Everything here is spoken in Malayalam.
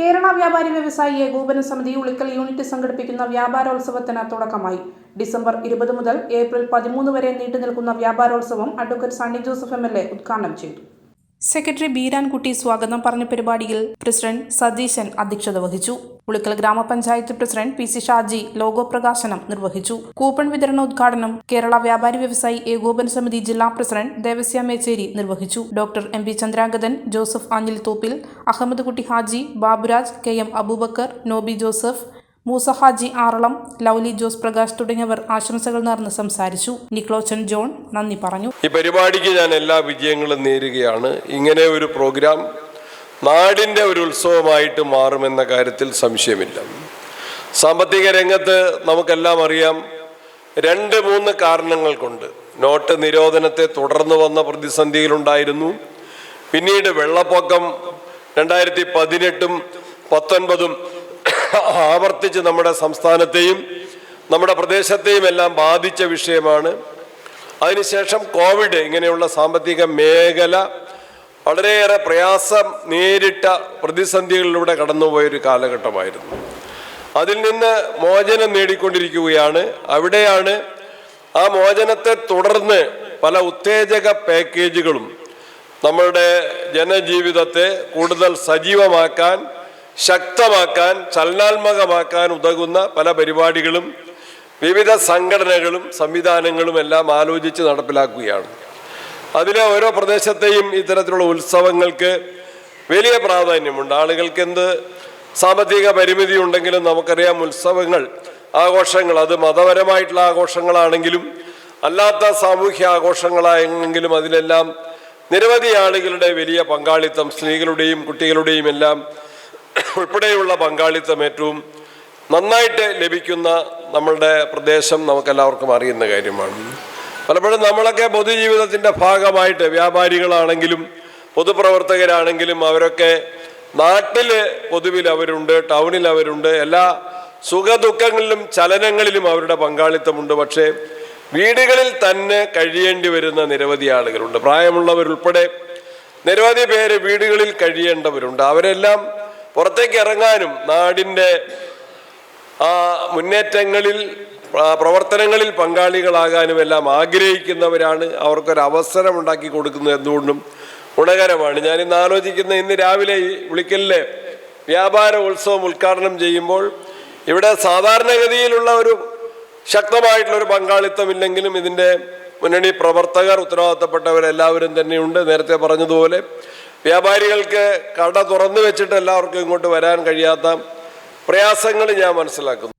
കേരള വ്യാപാരി വ്യവസായി ഏകോപന സമിതി ഉളിക്കൽ യൂണിറ്റ് സംഘടിപ്പിക്കുന്ന വ്യാപാരോത്സവത്തിന് തുടക്കമായി. ഡിസംബർ ഇരുപത് മുതൽ ഏപ്രിൽ പതിമൂന്ന് വരെ നീണ്ടു നിൽക്കുന്ന വ്യാപാരോത്സവം advocate Sunny Joseph M L A ഉദ്ഘാടനം ചെയ്തു. സെക്രട്ടറി ബീരാൻകുട്ടി സ്വാഗതം പറഞ്ഞ പരിപാടിയിൽ പ്രസിഡന്റ് സതീശൻ അധ്യക്ഷത വഹിച്ചു. ഉളിക്കൽ ഗ്രാമപഞ്ചായത്ത് president P C Shaji logo പ്രകാശനം നിർവഹിച്ചു. കൂപ്പൺ വിതരണോദ്ഘാടനം കേരള വ്യാപാരി വ്യവസായി ഏകോപന സമിതി ജില്ലാ പ്രസിഡന്റ് ദേവസ്യ മേച്ചേരി നിർവഹിച്ചു. Doctor M P Chandrangathan Joseph Anjilthoppil Ahammed Kutty Haji Baburaj K M Aboobacker Nobi Joseph Moosa Haji Aralam Lovely Jose Prakash തുടങ്ങിയവർ ആശംസകൾ നേർന്ന് സംസാരിച്ചു. നിക്ലോച്ചൻ ജോൺ നന്ദി പറഞ്ഞു. ഈ പരിപാടിക്ക് ഞാൻ എല്ലാ വിജയങ്ങളും നേരുകയാണ്. ഇങ്ങനെ ഒരു പ്രോഗ്രാം നാടിന്റെ ഒരു ഉത്സവമായിട്ട് മാറുമെന്ന കാര്യത്തിൽ സംശയമില്ല. സാമ്പത്തിക രംഗത്ത് നമുക്കെല്ലാം അറിയാം രണ്ട് മൂന്ന് കാരണങ്ങൾ കൊണ്ട് നോട്ട് നിരോധനത്തെ തുടർന്ന് വന്ന പ്രതിസന്ധിയിലുണ്ടായിരുന്നു പിന്നീട് വെള്ളപ്പൊക്കം രണ്ടായിരത്തി പതിനെട്ടും പത്തൊൻപതും ആവർത്തിച്ച് നമ്മുടെ സംസ്ഥാനത്തെയും നമ്മുടെ പ്രദേശത്തെയും എല്ലാം ബാധിച്ച വിഷയമാണ്. അതിനുശേഷം കോവിഡ് ഇങ്ങനെയുള്ള സാമ്പത്തിക മേഖല വളരെയേറെ പ്രയാസം നേരിട്ട പ്രതിസന്ധികളിലൂടെ കടന്നുപോയൊരു കാലഘട്ടമായിരുന്നു. അതിൽ നിന്ന് മോചനം നേടിക്കൊണ്ടിരിക്കുകയാണ്. അവിടെയാണ് ആ മോചനത്തെ തുടർന്ന് പല ഉത്തേജക പാക്കേജുകളും നമ്മളുടെ ജനജീവിതത്തെ കൂടുതൽ സജീവമാക്കാൻ ശക്തമാക്കാൻ ചലനാത്മകമാക്കാൻ ഉതകുന്ന പല പരിപാടികളും വിവിധ സംഘടനകളും സംവിധാനങ്ങളും എല്ലാം ആലോചിച്ച് നടപ്പിലാക്കുകയാണ്. അതിലെ ഓരോ പ്രദേശത്തെയും ഇത്തരത്തിലുള്ള ഉത്സവങ്ങൾക്ക് വലിയ പ്രാധാന്യമുണ്ട്. ആളുകൾക്ക് എന്ത് സാമ്പത്തിക പരിമിതി ഉണ്ടെങ്കിലും നമുക്കറിയാം ഉത്സവങ്ങൾ ആഘോഷങ്ങൾ അത് മതപരമായിട്ടുള്ള ആഘോഷങ്ങളാണെങ്കിലും അല്ലാത്ത സാമൂഹ്യ ആഘോഷങ്ങളായെങ്കിലും അതിലെല്ലാം നിരവധി ആളുകളുടെ വലിയ പങ്കാളിത്തം സ്ത്രീകളുടെയും കുട്ടികളുടെയും എല്ലാം ഉൾപ്പെടെയുള്ള പങ്കാളിത്തം ഏറ്റവും നന്നായിട്ട് ലഭിക്കുന്ന നമ്മളുടെ പ്രദേശം നമുക്കെല്ലാവർക്കും അറിയുന്ന കാര്യമാണ്. പലപ്പോഴും നമ്മളൊക്കെ പൊതുജീവിതത്തിന്റെ ഭാഗമായിട്ട് വ്യാപാരികളാണെങ്കിലും പൊതുപ്രവർത്തകരാണെങ്കിലും അവരൊക്കെ നാട്ടിൽ പൊതുവിൽ അവരുണ്ട് ടൗണിൽ അവരുണ്ട്. എല്ലാ സുഖദുഃഖങ്ങളിലും ചലനങ്ങളിലും അവരുടെ പങ്കാളിത്തമുണ്ട്. പക്ഷേ വീടുകളിൽ തന്നെ കഴിയേണ്ടി വരുന്ന നിരവധി ആളുകളുണ്ട്. പ്രായമുള്ളവരുൾപ്പെടെ നിരവധി പേര് വീടുകളിൽ കഴിയേണ്ടവരുണ്ട്. അവരെല്ലാം പുറത്തേക്ക് ഇറങ്ങാനും നാടിന്റെ ആ മുന്നേറ്റങ്ങളിൽ പ്രവർത്തനങ്ങളിൽ പങ്കാളികളാകാനും എല്ലാം ആഗ്രഹിക്കുന്നവരാണ്. അവർക്കൊരു അവസരം ഉണ്ടാക്കി കൊടുക്കുന്നത് എന്തുകൊണ്ടും ഗുണകരമാണ്. ഞാൻ ഇന്ന് ആലോചിക്കുന്ന ഇന്ന് രാവിലെ ഈ വിളിക്കലിലെ വ്യാപാര ഉത്സവം ഉദ്ഘാടനം ചെയ്യുമ്പോൾ ഇവിടെ സാധാരണഗതിയിലുള്ള ഒരു ശക്തമായിട്ടുള്ളൊരു പങ്കാളിത്തം ഇല്ലെങ്കിലും ഇതിന്റെ മുന്നണി പ്രവർത്തകർ ഉത്തരവാദിത്തപ്പെട്ടവരെല്ലാവരും തന്നെയുണ്ട്. നേരത്തെ പറഞ്ഞതുപോലെ വ്യാപാരികൾക്ക് കട തുറന്നു വെച്ചിട്ട് എല്ലാവർക്കും ഇങ്ങോട്ട് വരാൻ കഴിയാത്ത പ്രയാസങ്ങൾ ഞാൻ മനസ്സിലാക്കുന്നു.